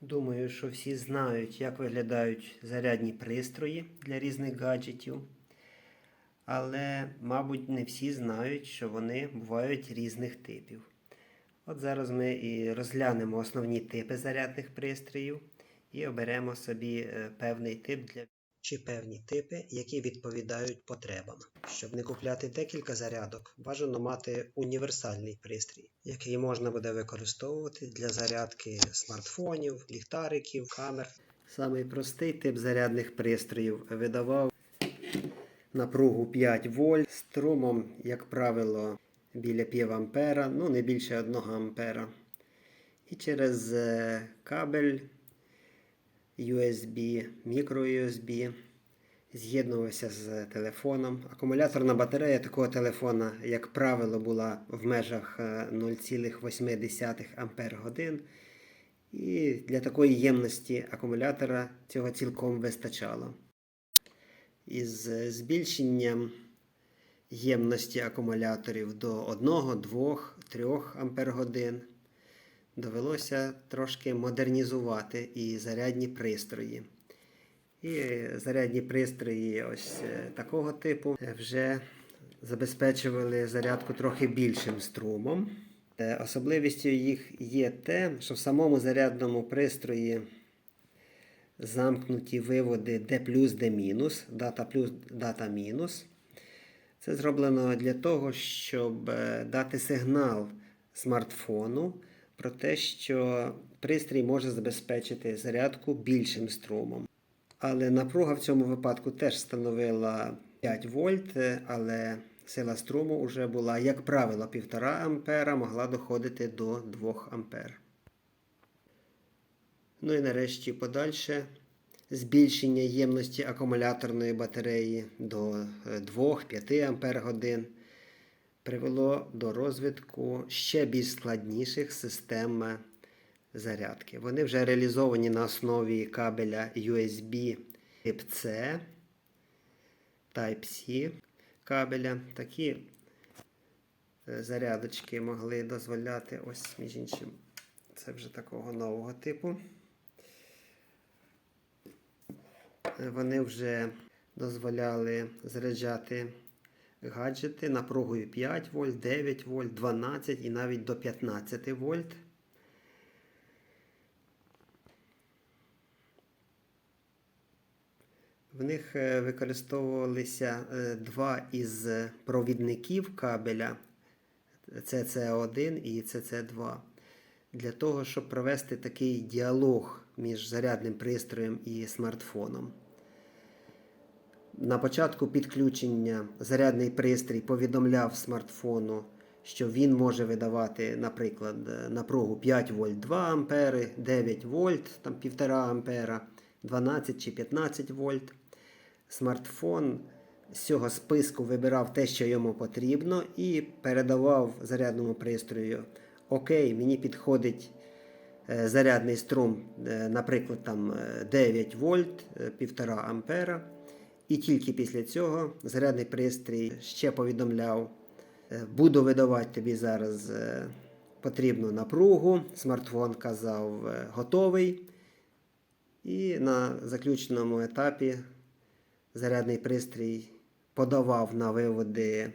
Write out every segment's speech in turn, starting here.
Думаю, що всі знають, як виглядають зарядні пристрої для різних гаджетів. Але, мабуть, не всі знають, що вони бувають різних типів. От зараз ми і розглянемо основні типи зарядних пристроїв і оберемо собі е, певний тип для чи певні типи, які відповідають потребам. Щоб не купляти декілька зарядок, бажано мати універсальний пристрій, який можна буде використовувати для зарядки смартфонів, ліхтариків, камер. Самий простий тип зарядних пристроїв видавав напругу 5 вольт струмом, як правило, біля пів ампера, ну не більше 1 ампера. І через е, кабель USB, microUSB з'єднувався з телефоном. Акумуляторна батарея такого телефона, як правило, була в межах е, 0,8 Ампер годин. І для такої ємності акумулятора цього цілком вистачало. Із збільшенням ємності акумуляторів до 1, 2, 3 Ампер годин довелося трошки модернізувати і зарядні пристрої. І зарядні пристрої ось е, такого типу вже забезпечували зарядку трохи більшим струмом. Е, Особливістю їх є те, що в самому зарядному пристрої замкнуті виводи D плюс D мінус, дата плюс дата мінус. Це зроблено для того, щоб е, дати сигнал смартфону про те, що пристрій може забезпечити зарядку більшим струмом. Але напруга в цьому випадку теж становила 5 вольт, е, але сила струму вже була, як правило, 1,5 ампера, могла доходити до 2 ампер. Ну і нарешті подальше збільшення ємності акумуляторної батареї до 2-5 ампер годин привело до розвитку ще більш складніших систем зарядки. Вони вже реалізовані на основі кабеля USB Type-C, Type-C кабеля. Такі е, зарядочки могли дозволяти, ось, між іншим, це вже такого нового типу. Вони вже дозволяли заряджати гаджети напругою 5 вольт, 9 вольт, 12 і навіть до 15 вольт. В них е, використовувалися е, два із провідників кабеля CC1 і CC2 для того, щоб провести такий діалог між зарядним пристроєм і смартфоном. На початку підключення зарядний пристрій повідомляв смартфону, що він може видавати, наприклад, напругу 5 вольт 2 ампери, 9 вольт, там 1,5 ампера, 12 чи 15 вольт. Смартфон з цього списку вибирав те, що йому потрібно, і передавав зарядному пристрою. Окей, мені підходить е, зарядний струм, е, наприклад, там е, 9 вольт, е, 1,5 ампера. І тільки після цього зарядний пристрій ще повідомляв, е, буду видавати тобі зараз е, потрібну напругу. Смартфон казав е, готовий. І на заключному етапі зарядний пристрій подавав на виводи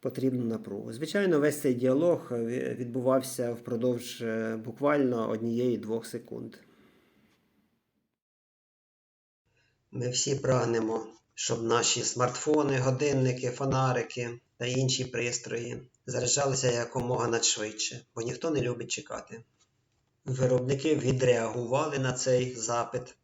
потрібну напругу. Звичайно, весь цей діалог відбувався впродовж буквально однієї-двох секунд. Ми всі прагнемо, щоб наші смартфони, годинники, фонарики та інші пристрої заряджалися якомога надшвидше, бо ніхто не любить чекати. Виробники відреагували на цей запит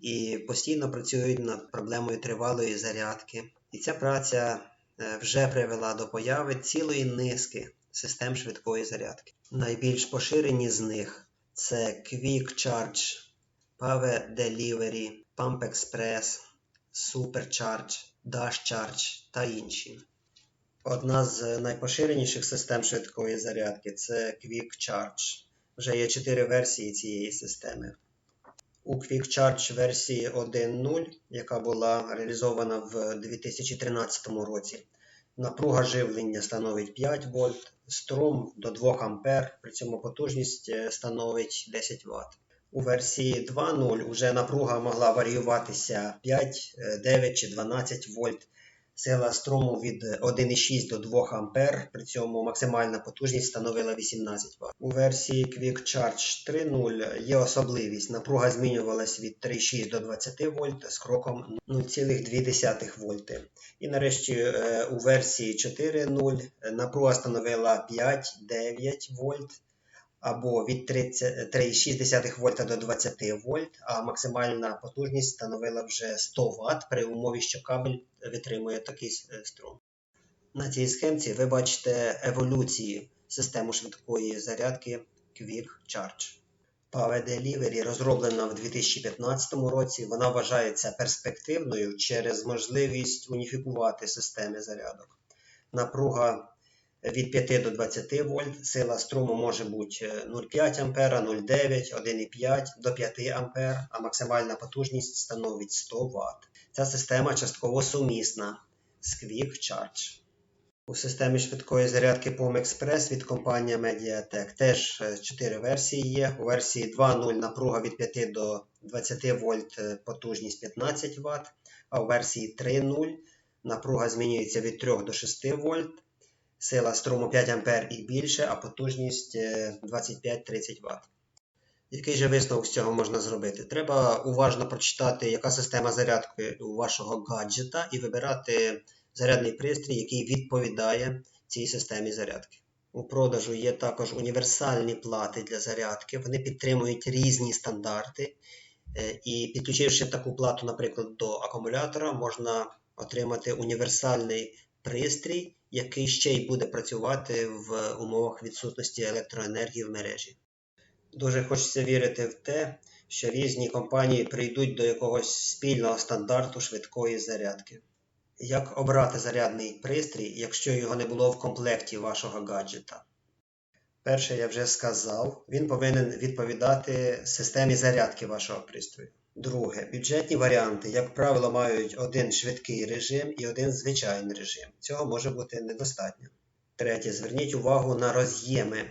і постійно працюють над проблемою тривалої зарядки. І ця праця е, вже привела до появи цілої низки систем швидкої зарядки. Найбільш поширені з них це Quick Charge, Power Delivery, Pump Express, Supercharge, Dash Charge та інші. Одна з найпоширеніших систем швидкої зарядки це Quick Charge. Вже є чотири версії цієї системи. У Quick Charge версії 1.0, яка була реалізована в 2013 році, напруга живлення становить 5 вольт, струм до 2 А, при цьому потужність е, становить 10 Вт. У версії 2.0 вже напруга могла варіюватися 5, е, 9 чи 12 вольт. Сила струму від 1,6 до 2 ампер, при цьому максимальна потужність становила 18 Вт. У версії Quick Charge 3.0 є особливість. Напруга змінювалась від 3,6 до 20 вольт з кроком 0,2 вольти. І нарешті е, у версії 4.0 напруга становила 5-9 вольт або від 30 3,6 вольта до 20 вольт, а максимальна потужність становила вже 100 Вт при умові, що кабель витримує такий е, струм. На цій схемці ви бачите еволюції системи швидкої зарядки Quick Charge. Power Delivery розроблена в 2015 році. Вона вважається перспективною через можливість уніфікувати системи зарядок. Напруга від 5 до 20 вольт, сила струму може бути 0,5 А, 0,9, 1,5 до 5 А, а максимальна потужність становить 100 Вт. Ця система частково сумісна з Quick Charge. У системі швидкої зарядки POM Express від компанії Mediatek теж 4 версії є. У версії 2.0 напруга від 5 до 20 вольт, е, потужність 15 Вт, а у версії 3.0 напруга змінюється від 3 до 6 вольт, сила струму 5 А і більше, а потужність е, 25-30 Вт. Який же висновок з цього можна зробити? Треба уважно прочитати, яка система зарядки у вашого гаджета, і вибирати зарядний пристрій, який відповідає цій системі зарядки. У продажу є також універсальні плати для зарядки. Вони підтримують різні стандарти. Е, І підключивши таку плату, наприклад, до акумулятора, можна отримати універсальний пристрій, який ще й буде працювати в умовах відсутності електроенергії в мережі. Дуже хочеться вірити в те, що різні компанії прийдуть до якогось спільного стандарту швидкої зарядки. Як обрати зарядний пристрій, якщо його не було в комплекті вашого гаджета? Перше, я вже сказав, він повинен відповідати системі зарядки вашого пристрою. Друге, бюджетні варіанти, як правило, мають один швидкий режим і один звичайний режим. Цього може бути недостатньо. Третє, зверніть увагу на роз'єми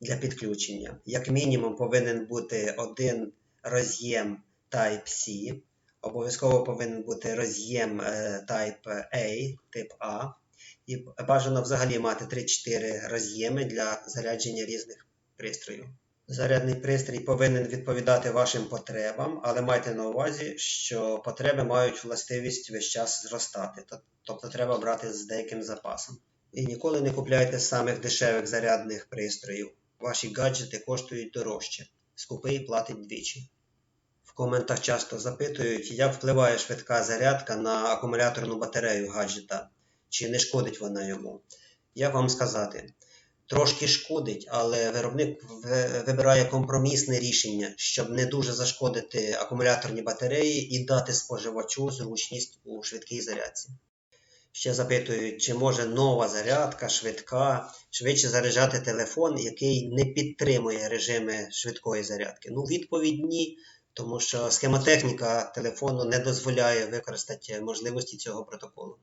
для підключення. Як мінімум, повинен бути один роз'єм Type-C, обов'язково повинен бути роз'єм е, Type A, тип А. І бажано взагалі мати 3-4 роз'єми для зарядження різних пристроїв. Зарядний пристрій повинен відповідати вашим потребам, але майте на увазі, що потреби мають властивість весь час зростати, тобто треба брати з деяким запасом. І ніколи не купляйте самих дешевих зарядних пристроїв. Ваші гаджети коштують дорожче. Скупий платить двічі. В коментах часто запитують, як впливає швидка зарядка на акумуляторну батарею гаджета, чи не шкодить вона йому. Як вам сказати? Трошки шкодить, але виробник вибирає компромісне рішення, щоб не дуже зашкодити акумуляторні батареї і дати споживачу зручність у швидкій зарядці. Ще запитують, чи може нова зарядка, швидка, швидше заряджати телефон, який не підтримує режими швидкої зарядки. Ну, відповідь ні, тому що схемотехніка телефону не дозволяє використати можливості цього протоколу.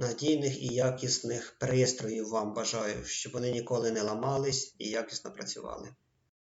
Надійних і якісних пристроїв вам бажаю, щоб вони ніколи не ламались і якісно працювали.